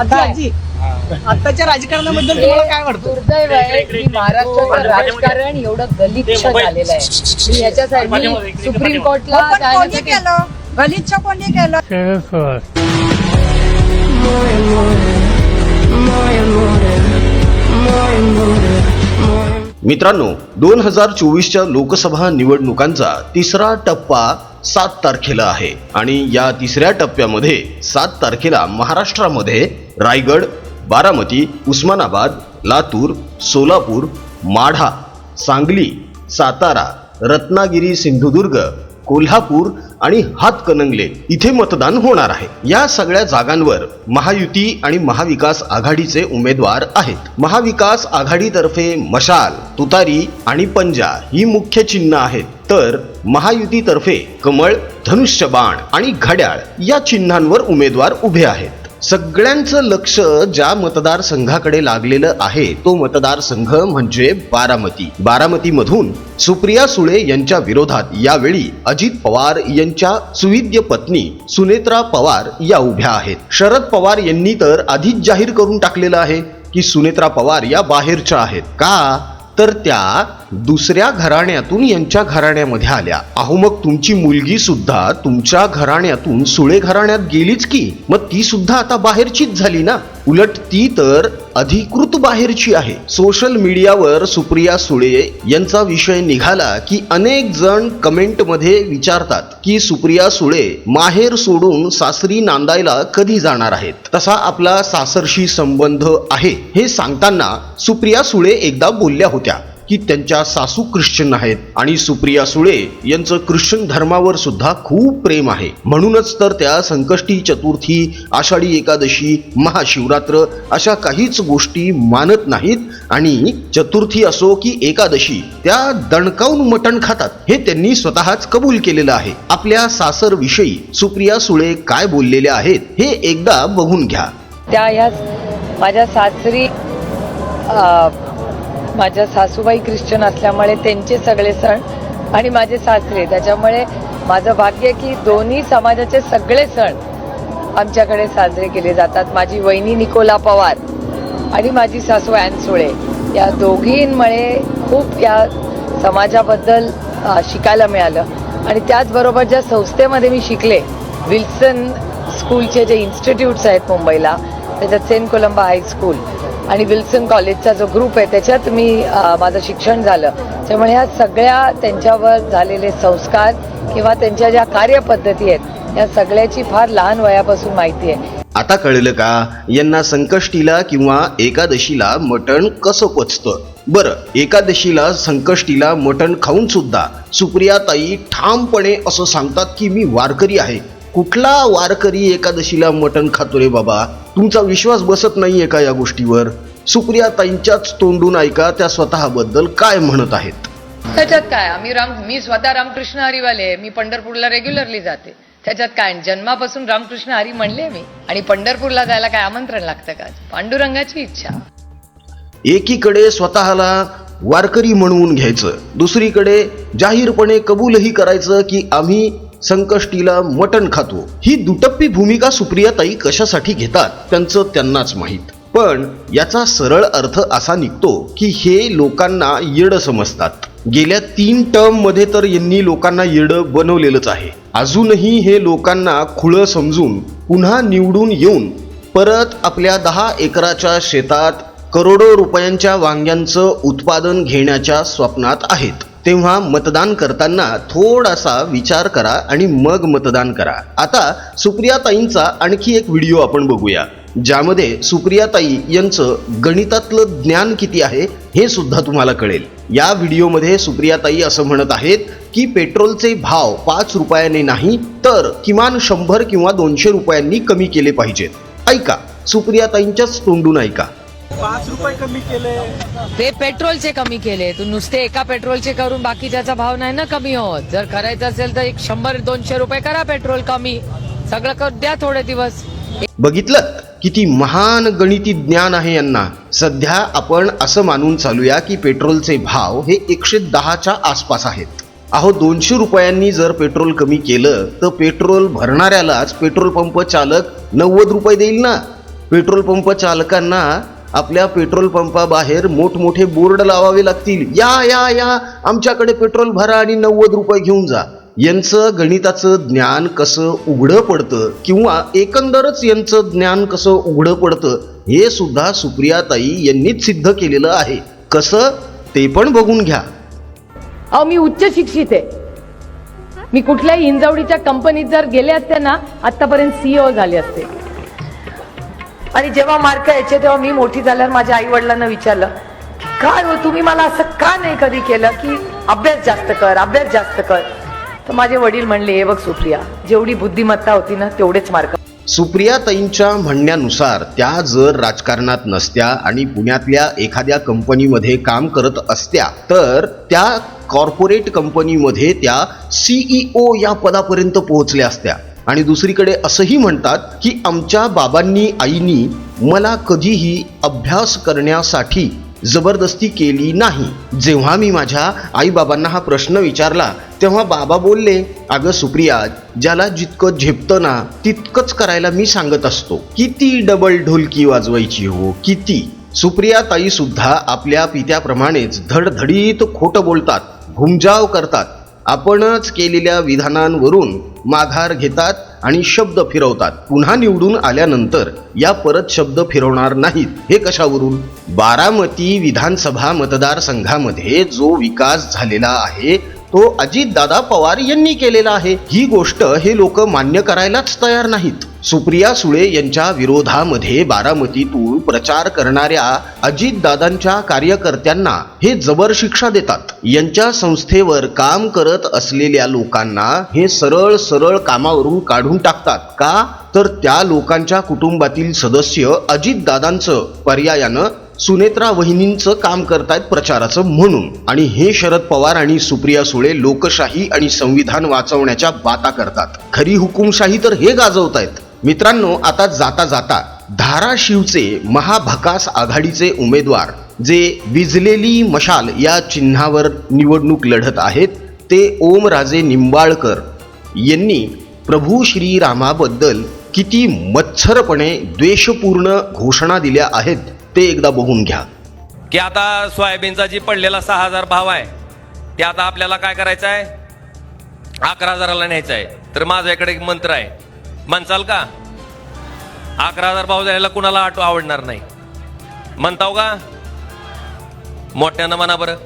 आजी आताच्या राजकारणाबद्दल तुम्हाला काय वाटतं? दुर्दैव आहे की महाराष्ट्राचं राजकारण एवढं गलिच्छ झालेलं आहे. मी याच्यासाठी सुप्रीम कोर्टला पण कोणी जाण्यासाठी केलं? गलिच्छ कोणी केलं? शरद पवार मित्रांनो दोन हजार चोवीसच्या लोकसभा निवडणुकांचा तिसरा टप्पा सात तारखेला आहे. आणि या तिसऱ्या टप्प्यामध्ये सात तारखेला महाराष्ट्रामध्ये रायगड बारामती उस्मानाबाद लातूर सोलापूर माढा सांगली सातारा रत्नागिरी सिंधुदुर्ग कोल्हापूर आणि हातकणंगले इथे मतदान होणार आहे. या सगळ्या जागांवर महायुती आणि महाविकास आघाडीचे उमेदवार आहेत. महाविकास आघाडीतर्फे मशाल तुतारी आणि पंजा ही मुख्य चिन्ह आहेत. तर महायुतीतर्फे कमळ धनुष्यबाण आणि घड्याळ या चिन्हांवर उमेदवार उभे आहेत. सगळ्यांचं लक्ष ज्या मतदारसंघाकडे लागलेलं आहे तो मतदारसंघ म्हणजे बारामती. बारामतीमधून सुप्रिया सुळे यांच्या विरोधात यावेळी अजित पवार यांच्या सुविद्य पत्नी सुनेत्रा पवार या उभ्या आहेत. शरद पवार यांनी तर आधीच जाहीर करून टाकलेलं आहे की सुनेत्रा पवार या बाहेरच्या आहेत. का? तर त्या दुसऱ्या घराण्यातून यांच्या घराण्यामध्ये आल्या. अहो मग तुमची मुलगी सुद्धा तुमच्या घराण्यातून सुळे घराण्यात गेलीच की? मग ती सुद्धा आता बाहेरचीच झाली ना? उलट ती तर अधिकृत बाहेरची आहे. सोशल मीडियावर सुप्रिया सुळे यांचा विषय निघाला की अनेक जण कमेंटमध्ये विचारतात की सुप्रिया सुळे माहेर सोडून सासरी नांदायला कधी जाणार आहेत? तसा आपला सासरशी संबंध आहे. हे सांगताना सुप्रिया सुळे एकदा बोलल्या होत्या. की त्यांच्या सासू ख्रिश्चन आहेत. आणि सुप्रिया सुळे यांचं ख्रिश्चन धर्मावर सुद्धा खूप प्रेम आहे. म्हणूनच तर त्या संकष्टी चतुर्थी आषाढी एकादशी महाशिवरात्र अशा काहीच गोष्टी मानत नाहीत. आणि चतुर्थी असो की एकादशी त्या दणकावून मटण खातात. हे त्यांनी स्वतःच कबूल केलेलं आहे. आपल्या सासर विषयी सुप्रिया सुळे काय बोललेल्या आहेत हे एकदा बघून घ्या. त्या ह्या माझ्या सासरी माझ्या सासूबाई ख्रिश्चन असल्यामुळे त्यांचे सगळे सण आणि माझे सासरे. त्याच्यामुळे माझं भाग्य आहे की दोन्ही समाजाचे सगळे सण आमच्याकडे साजरे केले जातात. माझी वहिनी निकोला पवार आणि माझी सासू ॲन सुळे. या दोघींमुळे खूप या समाजाबद्दल शिकायला मिळालं. आणि त्याचबरोबर ज्या संस्थेमध्ये मी शिकले विल्सन स्कूलचे जे इन्स्टिट्यूट्स आहेत मुंबईला त्याच्यात सेंट कोलंबा हायस्कूल आणि विल्सन कॉलेजचा जो ग्रुप आहे त्याच्यात मी माझं शिक्षण झालं. त्यामुळे ह्या सगळ्या त्यांच्यावर झालेले संस्कार किंवा त्यांच्या ज्या कार्यपद्धती आहेत या सगळ्याची फार लहान वयापासून माहिती आहे. आता कळलं का यांना संकष्टीला किंवा एकादशीला मटण कसं पचतं? बरं एकादशीला संकष्टीला मटण खाऊन सुद्धा सुप्रियाताई ठामपणे असं सांगतात की मी वारकरी आहे. कुठला वारकरी एकादशीला मटण खातो रे बाबा? तुमचा विश्वास बसत नाहीये का या गोष्टीवर? सुप्रियाताईंच्याच तोंडून ऐका त्या स्वतःबद्दल काय म्हणत आहेत? त्याच्यात काय? आम्ही राम मी स्वतः रामकृष्ण हरिवाले. मी पंढरपूरला रेग्युलरली जाते. त्याच्यात काय? जन्मापासून रामकृष्ण हरी म्हणले मी. आणि पंढरपूरला जायला काय आमंत्रण लागतं का? पांडुरंगाची इच्छा. एकीकडे स्वतःला वारकरी म्हणवून घ्यायचं दुसरीकडे जाहीरपणे कबूलही करायचं की आम्ही संकष्टीला मटण खातो. ही दुटप्पी भूमिका सुप्रियाताई कशासाठी घेतात त्यांचं त्यांनाच माहीत. पण याचा सरळ अर्थ असा निघतो की हे लोकांना येड समजतात. गेल्या तीन टर्ममध्ये तर यांनी लोकांना येड बनवलेलंच आहे. अजूनही हे लोकांना खुळं समजून पुन्हा निवडून येऊन परत आपल्या दहा एकराच्या शेतात करोडो रुपयांच्या वांग्यांचं उत्पादन घेण्याच्या स्वप्नात आहेत. तेव्हा मतदान करताना थोडासा विचार करा आणि मग मतदान करा. आता सुप्रियाताईंचा आणखी एक व्हिडिओ आपण बघूया. ज्यामध्ये सुप्रियाताई यांचं गणितातलं ज्ञान किती आहे हे सुद्धा तुम्हाला कळेल. या व्हिडिओमध्ये सुप्रियाताई असं म्हणत आहेत की पेट्रोलचे भाव पाच रुपयाने नाही तर किमान शंभर किंवा दोनशे रुपयांनी कमी केले पाहिजेत. ऐका सुप्रियाताईंच्याच तोंडून ऐका. पाच रुपये कमी केले. ते पेट्रोलचे कमी केले. तू नुसते एका पेट्रोलचे करून बाकीच्याचा भाव नाही ना कमी होत. जर करायचं असेल तर एक शंभर दोनशे रुपये करा पेट्रोल कमी. सगळं कर द्या थोडे दिवस. बघितलं किती महान गणिती ज्ञान आहे यांना. सध्या आपण असं मानून चालूया की पेट्रोलचे भाव हे एकशे दहाच्या आसपास आहेत. अहो दोनशे रुपयांनी जर पेट्रोल कमी केलं तर पेट्रोल भरणाऱ्यालाच पेट्रोल पंप चालक नव्वद रुपये देईल ना? पेट्रोल पंप चालकांना आपल्या पेट्रोल पंपाबाहेर मोठमोठे बोर्ड लावावे लागतील. या या या. आमच्याकडे पेट्रोल भरा आणि नव्वद रुपये घेऊन जा. यांचं गणिताचं ज्ञान कसं उघडं पडतं किंवा एकंदरच यांचं ज्ञान कसं उघडं पडतं हे सुद्धा सुप्रियाताई यांनीच सिद्ध केलेलं आहे. कसं? ते पण बघून घ्या. अहो मी उच्च शिक्षित आहे. मी कुठल्याही हिंजवडीच्या कंपनीत जर गेले असते ना आतापर्यंत सीईओ झाले असते. आणि जेव्हा मार्क यायचे तेव्हा मी मोठी झाल्यावर माझ्या आई वडिलांना विचारलं काय हो तुम्ही मला असं का नाही कधी केलं की अभ्यास जास्त कर अभ्यास जास्त कर? तर माझे वडील म्हणले हे बघ सुप्रिया जेवढी बुद्धिमत्ता होती ना तेवढेच मार्क. सुप्रिया ताईंच्या म्हणण्यानुसार त्या जर राजकारणात नसत्या आणि पुण्यातल्या एखाद्या कंपनीमध्ये काम करत असत्या तर त्या कॉर्पोरेट कंपनीमध्ये त्या सीईओ या पदापर्यंत पोहोचल्या असत्या. आणि दुसरीकडे असंही म्हणतात की आमच्या बाबांनी आईनी मला कधीही अभ्यास करण्यासाठी जबरदस्ती केली नाही. जेव्हा मी माझ्या आईबाबांना हा प्रश्न विचारला तेव्हा बाबा बोलले अगं सुप्रिया ज्याला जितकं झेपतं ना तितकंच करायला मी सांगत असतो. किती डबल ढोलकी वाजवायची हो किती? सुप्रिया ताई सुद्धा आपल्या पित्याप्रमाणेच धडधडीत खोटं बोलतात घुमजाव करतात. आपणच केलेल्या विधानांवरून माघार घेतात आणि शब्द फिरवतात. पुन्हा निवडून आल्यानंतर या परत शब्द फिरवणार नाहीत. हे कशावरून? बारामती विधानसभा मतदारसंघामध्ये जो विकास झालेला आहे तो अजितदादा पवार यांनी केलेला आहे. ही गोष्ट हे लोक मान्य करायलाच तयार नाहीत. सुप्रिया सुळे यांच्या विरोधामध्ये बारामतीतून प्रचार करणाऱ्या अजितदादांच्या कार्यकर्त्यांना हे जबर शिक्षा देतात. यांच्या संस्थेवर काम करत असलेल्या लोकांना हे सरळ सरळ कामावरून काढून टाकतात. का? तर त्या लोकांच्या कुटुंबातील सदस्य अजितदादांचं पर्यायानं सुनेत्रा वहिनींचं काम करतायत प्रचाराचं म्हणून. आणि हे शरद पवार आणि सुप्रिया सुळे लोकशाही आणि संविधान वाचवण्याच्या बाता करतात. खरी हुकुमशाही तर हे गाजवतायत. मित्रांनो आता जाता जाता धाराशिवचे महाभकास आघाडीचे उमेदवार जे विजलेली मशाल या चिन्हावर निवडणूक लढत आहेत ते ओमराजे निंबाळकर यांनी प्रभू श्रीरामाबद्दल किती मत्सरपणे द्वेषपूर्ण घोषणा दिल्या आहेत. ते एकदा बघून घ्या. की आता सोयाबीनचा जी पडलेला सहा हजार भाव आहे ते आता आपल्याला काय करायचं आहे अकरा हजाराला न्यायचं आहे तर माझ्याकडे एक मंत्र आहे. म्हणचाल का? अकरा हजार भाव झालेला कुणाला आटो आवडणार नाही? म्हणताव का? मोठ्यानं म्हणा बरं.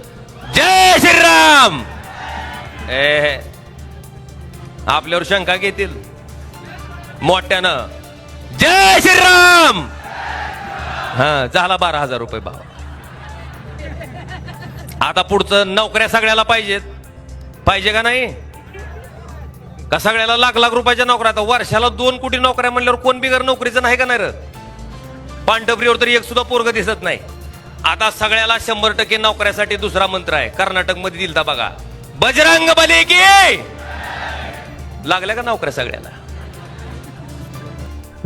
जय श्रीराम! ए हे. आपल्यावर शंका घेतील. मोठ्यानं. जय श्रीराम! हा झाला बारा हजार रुपये भाव. आता पुढचं नोकऱ्या सगळ्याला पाहिजेत. पाहिजे का नाही? का सगळ्याला लाख लाख रुपयाच्या नोकऱ्या? आता वर्षाला दोन कोटी नोकऱ्या म्हणल्यावर कोण बिगर नोकरीचं नाही का नाही र? पांढरीवर तरी एक सुद्धा पोरग दिसत नाही. आता सगळ्याला शंभर टक्के नोकऱ्यासाठी दुसरा मंत्र आहे. कर्नाटकमध्ये दिलता बघा. बजरंग बले की! लागल्या का नोकऱ्या सगळ्याला?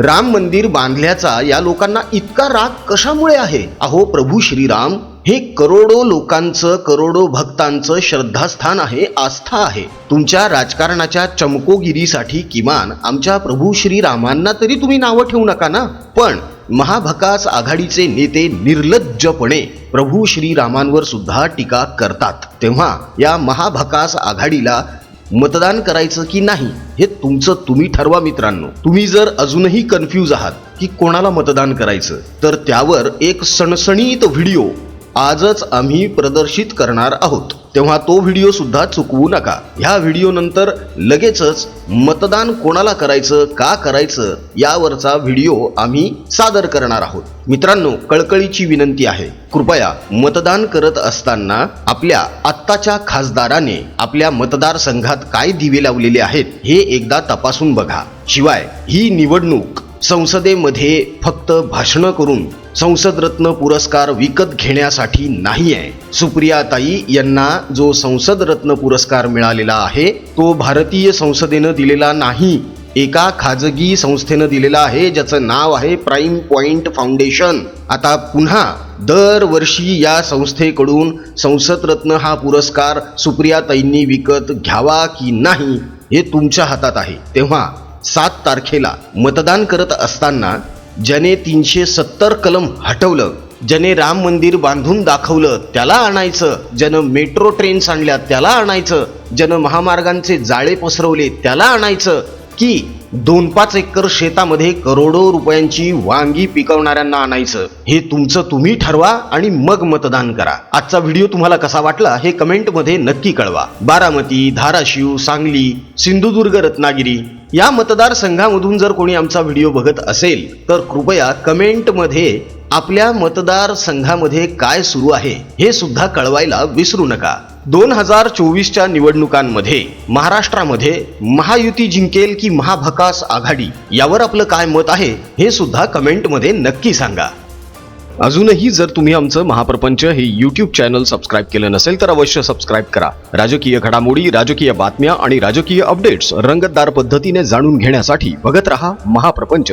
राम मंदिर बांधल्याचा या लोकांना इतका राग कशामुळे आहे? अहो प्रभू श्रीराम हे करोडो लोकांचं करोडो भक्तांचं श्रद्धास्थान आहे आस्था आहे. तुमच्या राजकारणाच्या चमकोगिरीसाठी किमान आमच्या प्रभू श्रीरामांना तरी तुम्ही नावं ठेवू नका ना? पण महाभकास आघाडीचे नेते निर्लज्जपणे प्रभू श्रीरामांवर सुद्धा टीका करतात. तेव्हा या महाभकास आघाडीला मतदान करायचं की नाही? हे तुमचं तुम्ही ठरवा मित्रांनो. तुम्ही जर अजूनही कन्फ्यूज आहात की कोणाला मतदान करायचं तर त्यावर एक सणसणीत व्हिडिओ आजच आम्ही प्रदर्शित करणार आहोत. तेव्हा तो व्हिडिओ सुद्धा चुकवू नका. ह्या व्हिडिओ नंतर लगेचच मतदान कोणाला करायचं का करायचं यावरचा व्हिडिओ आम्ही सादर करणार आहोत. मित्रांनो कळकळीची विनंती आहे. कृपया मतदान करत असताना आपल्या आत्ताच्या खासदाराने आपल्या मतदारसंघात काय दिवे लावलेले आहेत हे एकदा तपासून बघा. शिवाय ही निवडणूक संसदेमध्ये फक्त भाषणं करून संसद रत्न पुरस्कार विकत घेण्यासाठी नाही आहे सुप्रियाताई यांना जो संसद रत्न पुरस्कार मिळालेला आहे तो भारतीय संसदेनं दिलेला नाही. एका खाजगी संस्थेनं दिलेला आहे ज्याचं नाव आहे प्राईम पॉइंट फाउंडेशन. आता पुन्हा दरवर्षी या संस्थेकडून संसद रत्न हा पुरस्कार सुप्रियाताईंनी विकत घ्यावा की नाही हे तुमच्या हातात आहे. तेव्हा सात तारखेला मतदान करत असताना ज्याने तीनशे सत्तर कलम हटवलं ज्याने राम मंदिर बांधून दाखवलं त्याला आणायचं ज्यानं मेट्रो ट्रेन्स आणल्या त्याला आणायचं ज्यानं महामार्गांचे जाळे पसरवले त्याला आणायचं की दोन पाच एकर शेतामध्ये करोडो रुपयांची वांगी पिकवणाऱ्यांना आणायचं. हे तुमचं तुम्ही ठरवा आणि मग मतदान करा. आजचा व्हिडिओ तुम्हाला कसा वाटला हे कमेंटमध्ये नक्की कळवा. बारामती धाराशिव सांगली सिंधुदुर्ग रत्नागिरी या मतदारसंघामधून जर कोणी आमचा व्हिडिओ बघत असेल तर कृपया कमेंटमध्ये आपल्या मतदारसंघामध्ये काय सुरू आहे हे सुद्धा कळवायला विसरू नका. दोन हजार चोवीसच्या निवडणुकांमध्ये महाराष्ट्रामध्ये महायुती जिंकेल की महाभकास आघाडी यावर आपलं काय मत आहे हे सुद्धा कमेंटमध्ये नक्की सांगा. अजूनही जर तुम्ही आमचं महाप्रपंच हे यूट्यूब चॅनल सबस्क्राईब केलं नसेल तर अवश्य सबस्क्राईब करा. राजकीय घडामोडी राजकीय बातम्या आणि राजकीय अपडेट्स रंगतदार पद्धतीने जाणून घेण्यासाठी बघत रहा महाप्रपंच.